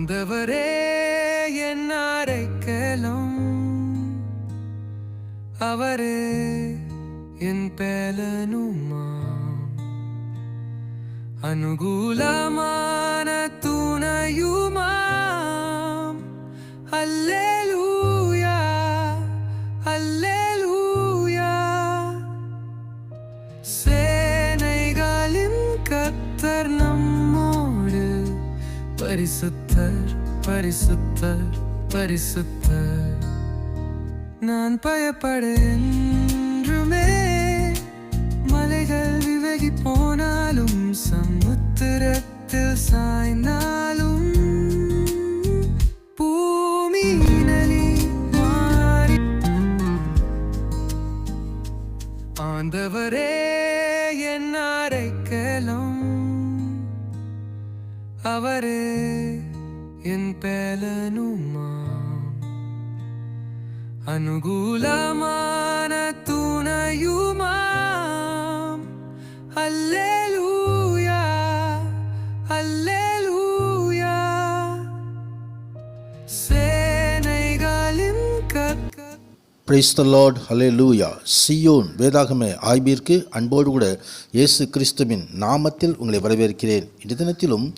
ஆண்டவரே என் அடைக்கலம். அவரே என் பேலனுமா. அனுகூலமான துணையுமாம் அல்லேலூயா அல்லேலூயா. சேனைகளின் கத்தர் நம்மோடு பரிசுத்தர் பரிசுத்தர் பரிசுத்தர். நான் பயப்படென்றுமே மலைகள் விலகி போனாலும் சமுத்திரத்தில் சாய்ந்தாலும் பூமி நலி மாறி. ஆண்டவரே என் அடைக்கலம். அவரே அனுகூலமான துணையுமாம். அல்லேலூயா அல்லேலூயா. சேனைகளின் கற்க பிரைஸ் த லார்ட் ஹலே லூயா சியோன் வேதாகமே ஆய்விற்கு அன்போடு கூட இயேசு கிறிஸ்துவின் நாமத்தில் உங்களை வரவேற்கிறேன். இந்த தினத்திலும்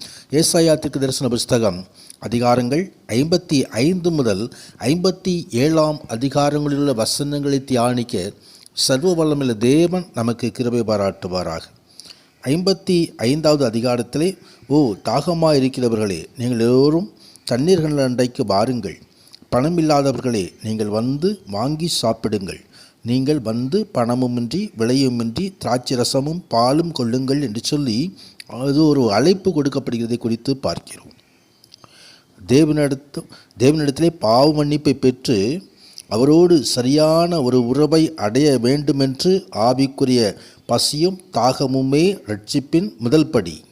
ஏசாயாத்திற்கு தரிசன புஸ்தகம் அதிகாரங்கள் ஐம்பத்தி ஐந்து முதல் ஐம்பத்தி ஏழாம் அதிகாரங்களிலுள்ள வசனங்களை தியானிக்க சர்வ வல்லமில்ல தேவன் நமக்கு கிருபை பாராட்டுவாராக. ஐம்பத்தி ஐந்தாவது அதிகாரத்திலே ஓ தாகமாக இருக்கிறவர்களே நீங்கள் எல்லோரும் தண்ணீர்கள் அண்டைக்கு வாருங்கள். பணமில்லாதவர்களே நீங்கள் வந்து வாங்கி சாப்பிடுங்கள். நீங்கள் வந்து பணமுமின்றி விலையுமின்றி திராட்சை ரசமும் பாலும் கொள்ளுங்கள் என்று சொல்லி அது ஒரு அழைப்பு கொடுக்கப்படுகிறதை குறித்து பார்க்கிறோம். தேவனிடத்தும் தேவனிடத்திலே பாவ மன்னிப்பை பெற்று அவரோடு சரியான ஒரு உறவை அடைய வேண்டுமென்று ஆவிக்குரிய பசியும் தாகமுமே ரட்சிப்பின் முதல் படி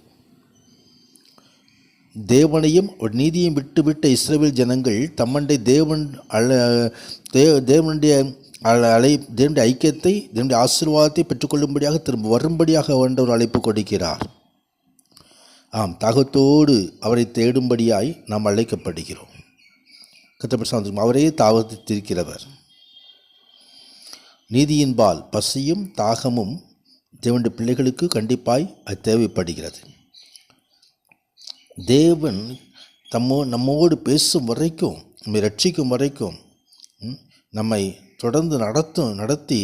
தேவனையும் ஒரு நீதியையும் விட்டுவிட்ட இஸ்ரேல் ஜனங்கள் தம்மண்டை தேவன் அழ தே தேவனுடைய அலை அழை தேவனுடைய ஐக்கியத்தை தேவனுடைய ஆசீர்வாதத்தை பெற்றுக்கொள்ளும்படியாக திரும்ப வரும்படியாக வேண்ட ஒரு அழைப்பு கொடுக்கிறார். ஆம் தாகத்தோடு அவரை தேடும்படியாய் நாம் அழைக்கப்படுகிறோம். கத்தப்பட்டு அவரே தாவத்திருக்கிறவர் நீதியின்பால் பசியும் தாகமும் தேவனுடைய பிள்ளைகளுக்கு கண்டிப்பாய் அது தேவைப்படுகிறது. தேவன் தம்மோ நம்மோடு பேசும் வரைக்கும் நம்மை ரட்சிக்கும் வரைக்கும் நம்மை தொடர்ந்து நடத்தும் நடத்தி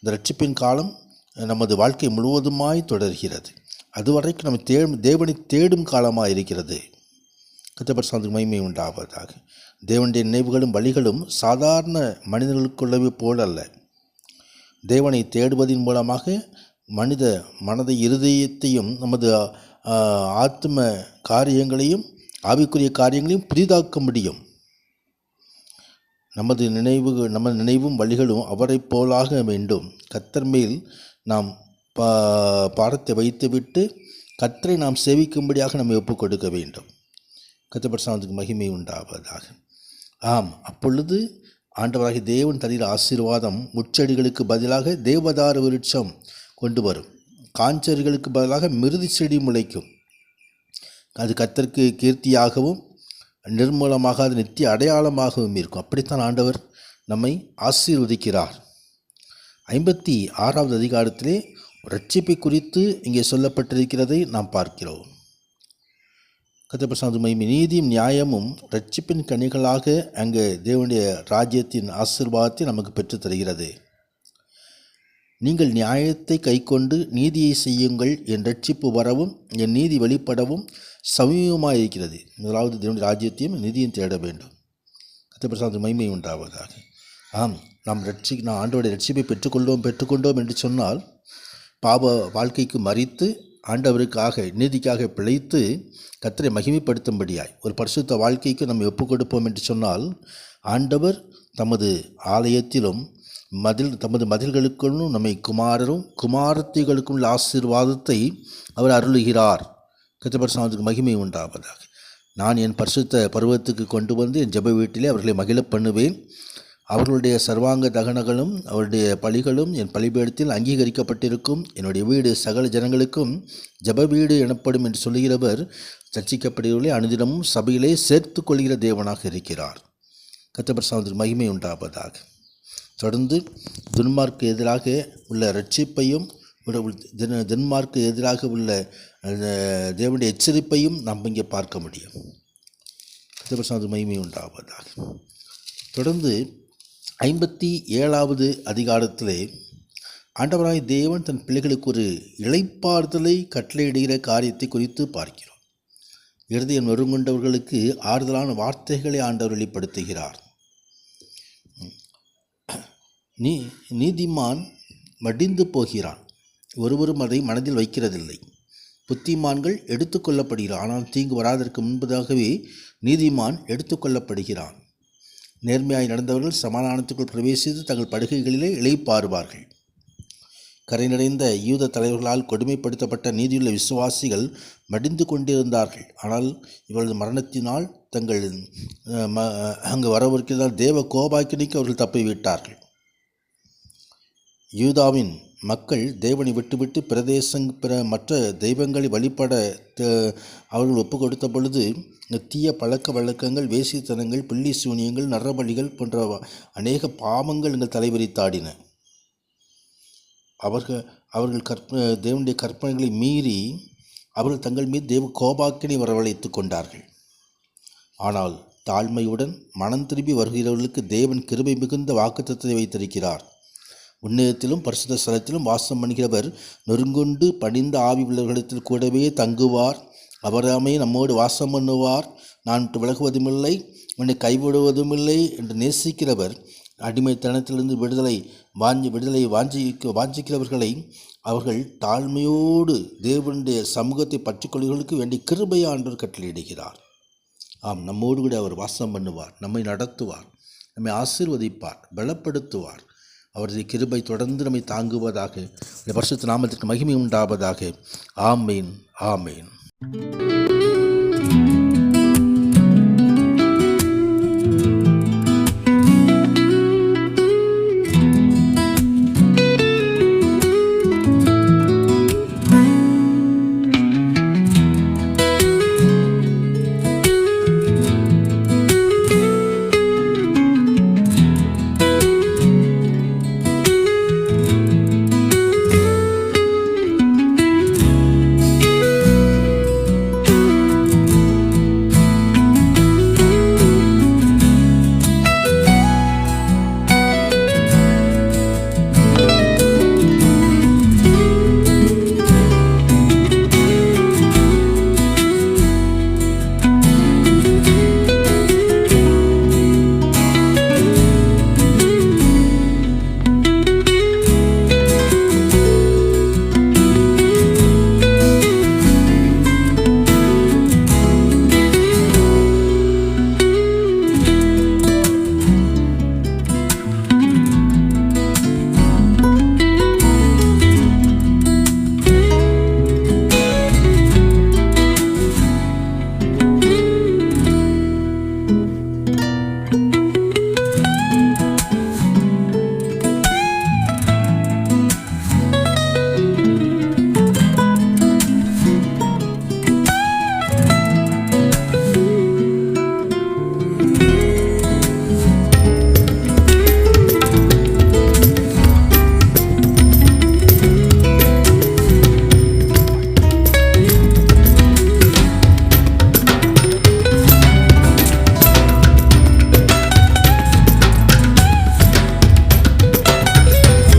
இந்த ரட்சிப்பின் காலம் நமது வாழ்க்கை முழுவதுமாய் தொடர்கிறது. அதுவரைக்கும் நம்ம தே தேவனை தேடும் காலமாக இருக்கிறது. கத்தப்பர் சாந்து மகிமை உண்டாவதாக. தேவனுடைய நினைவுகளும் வழிகளும் சாதாரண மனிதர்களுக்குள்ளவே போல் அல்ல தேவனை தேடுவதன் மூலமாக மனித மனத இருதயத்தையும் நமது ஆத்ம காரியங்களையும் ஆவிக்குரிய காரியங்களையும் புதிதாக்க முடியும். நமது நினைவு நமது நினைவும் வழிகளும் அவரைப் போலாக வேண்டும். கத்தர் மேல் நாம் பா பாடத்தை வைத்துவிட்டு கத்தரை நாம் சேவிக்கும்படியாக நம்மை ஒப்புக் கொடுக்க வேண்டும் கத்தப்பரசானத்துக்கு மகிமை உண்டாவதாக. ஆம் அப்பொழுது ஆண்டவராகிய தேவன் தருகிற ஆசீர்வாதம் முச்செடிகளுக்கு பதிலாக தேவதார விருட்சம் கொண்டு வரும். காஞ்செடிகளுக்கு பதிலாக மிருதி செடி முளைக்கும். அது கத்தருக்கு கீர்த்தியாகவும் நிர்மூலமாக அது நித்திய அடையாளமாகவும் இருக்கும். அப்படித்தான் ஆண்டவர் நம்மை ஆசீர்வதிக்கிறார். ஐம்பத்தி ஆறாவது அதிகாரத்திலே ரட்சிப்பை குறித்து இங்கே சொல்லப்பட்டிருக்கிறதை நாம் பார்க்கிறோம். கத்தபிரசாந்த மகிமை நீதியும் நியாயமும் ரட்சிப்பின் கனிகளாக அங்கே தேவனுடைய ராஜ்யத்தின் ஆசிர்வாதத்தை நமக்கு பெற்று தருகிறது. நீங்கள் நியாயத்தை கைக்கொண்டு நீதியை செய்யுங்கள் என் ரட்சிப்பு வரவும் என் நீதி வெளிப்படவும் சமீபமாக இருக்கிறது. முதலாவது தேவனுடைய ராஜ்யத்தையும் நீதியும் தேட வேண்டும். கத்தபிரசாந்த மகிமை உண்டாவதாக. ஆம் நாம் ரட்சி நாம் ஆண்டோடைய ரட்சிப்பை பெற்றுக்கொண்டோம் பெற்றுக்கொண்டோம் என்று சொன்னால் பாப வாழ்க்கைக்கு மறித்து ஆண்டவருக்காக நீதிக்காக பிழைத்து கத்தரை மகிமைப்படுத்தும்படியாய் ஒரு பரிசுத்த வாழ்க்கைக்கு நம்ம ஒப்பு கொடுப்போம் என்று சொன்னால் ஆண்டவர் தமது ஆலயத்திலும் மதில் தமது மதில்களுக்குள்ளும் நம்மை குமாரரும் குமாரத்திகளுக்கும் உள்ள ஆசீர்வாதத்தை அவர் அருளுகிறார். கத்தபரசாமத்துக்கு மகிமை உண்டாவதாக. நான் என் பரிசுத்த பருவத்துக்கு கொண்டு வந்து என் ஜெப வீட்டிலே அவர்களை மகிழ பண்ணுவேன். அவர்களுடைய சர்வாங்க தகனங்களும் அவருடைய பலிகளும் என் பலிபீடத்தில் அங்கீகரிக்கப்பட்டிருக்கும். என்னுடைய வீடு சகல ஜனங்களுக்கும் ஜெப வீடு எனப்படும் என்று சொல்லுகிறவர் ரட்சிக்கப்படுகிறவர்களை அனுதினமும் சபையிலே சேர்த்து கொள்கிற தேவனாக இருக்கிறார். கத்தபர் சாமத்தில் மகிமை உண்டாவதாக. தொடர்ந்து துன்மார்க்கு எதிராக உள்ள ரட்சிப்பையும் உள்ள தென்மார்க்கு எதிராக உள்ள தேவனுடைய எச்சரிப்பையும் நாம் இங்கே பார்க்க முடியும். கத்தபர் சாமத்தில் மகிமை உண்டாவதாக. தொடர்ந்து ஐம்பத்தி ஏழாவது அதிகாரத்திலே ஆண்டவராய் தேவன் தன் பிள்ளைகளுக்கு ஒரு இளைப்பாறுதலை கட்டளையிடுகிற காரியத்தை குறித்து பார்க்கிறோம். இருதயம் நொறுங்கொண்டவர்களுக்கு ஆறுதலான வார்த்தைகளை ஆண்டவர் வெளிப்படுத்துகிறார். நீ நீதிமான் மடிந்து போகிறான். ஒருவரும் அதை மனதில் வைக்கிறதில்லை. புத்திமான்கள் எடுத்துக்கொள்ளப்படுகிறான் ஆனால் தீங்கு வராதற்கு முன்பதாகவே நீதிமான் எடுத்துக்கொள்ளப்படுகிறான் நேர்மையாய் நடந்தவர்கள் சமாதானத்துக்குள் பிரவேசித்து தங்கள் படுகைகளிலே இளைப்பாறுவார்கள் கரை நிறைந்த யூத தலைவர்களால் கொடுமைப்படுத்தப்பட்ட நீதியுள்ள விசுவாசிகள் மடிந்து கொண்டிருந்தார்கள். ஆனால் இவரது மரணத்தினால் தங்கள் அங்கு வரவிருக்கிறதால் தேவ கோபாக்கினிக்கு அவர்கள் தப்பிவிட்டார்கள் யூதாவின் மக்கள் தேவனை விட்டுவிட்டு பிரதேசங் பிற மற்ற தெய்வங்களை வழிபட அவர்கள் ஒப்பு கொடுத்த பொழுது தீய பழக்க வழக்கங்கள் வேசித்தனங்கள் பில்லி சூனியங்கள் நரபலிகள் போன்ற அநேக பாவங்கள் எங்கள் தலைவிரித்தாடின அவர்கள் அவர்கள் கற்ப தேவனுடைய கற்பனைகளை மீறி அவர்கள் தங்கள் மீது தேவ கோபாக்கினை வரவழைத்து கொண்டார்கள். ஆனால் தாழ்மையுடன் மனம் திரும்பி வருகிறவர்களுக்கு தேவன் கிருபை மிகுந்த வாக்குத்தத்தை வைத்திருக்கிறார். உன்னதத்திலும் பரிசுத்த ஸ்தலத்திலும் வாசம் பண்ணுகிறவர் நொறுங்குண்டு பணிந்த ஆவி உள்ளவர்களிடத்தில் கூடவே தங்குவார். அவராமே நம்மோடு வாசம் பண்ணுவார். நான் விட்டு விலகுவதுமில்லை உன்னை கைவிடுவதுமில்லை என்று நேசிக்கிறவர். அடிமைத்தனத்திலிருந்து விடுதலை வாஞ்சி விடுதலை வாஞ்சி வாஞ்சிக்கிறவர்களை அவர்கள் தாழ்மையோடு தேவனுடைய சமூகத்தை பற்றிக்கொள்வர்களுக்கு வேண்டிய கிருபையாண்டவர் கட்டளையிடுகிறார். ஆம் நம்மோடு கூட அவர் வாசம் பண்ணுவார் நம்மை நடத்துவார் நம்மை ஆசீர்வதிப்பார் பலப்படுத்துவார். அவரது கிருபை தொடர்ந்து நம்மை தாங்குவதாக இந்த பரிசுத்த நாமத்திற்கு மகிமை உண்டாவதாக. ஆமேன் ஆமேன்.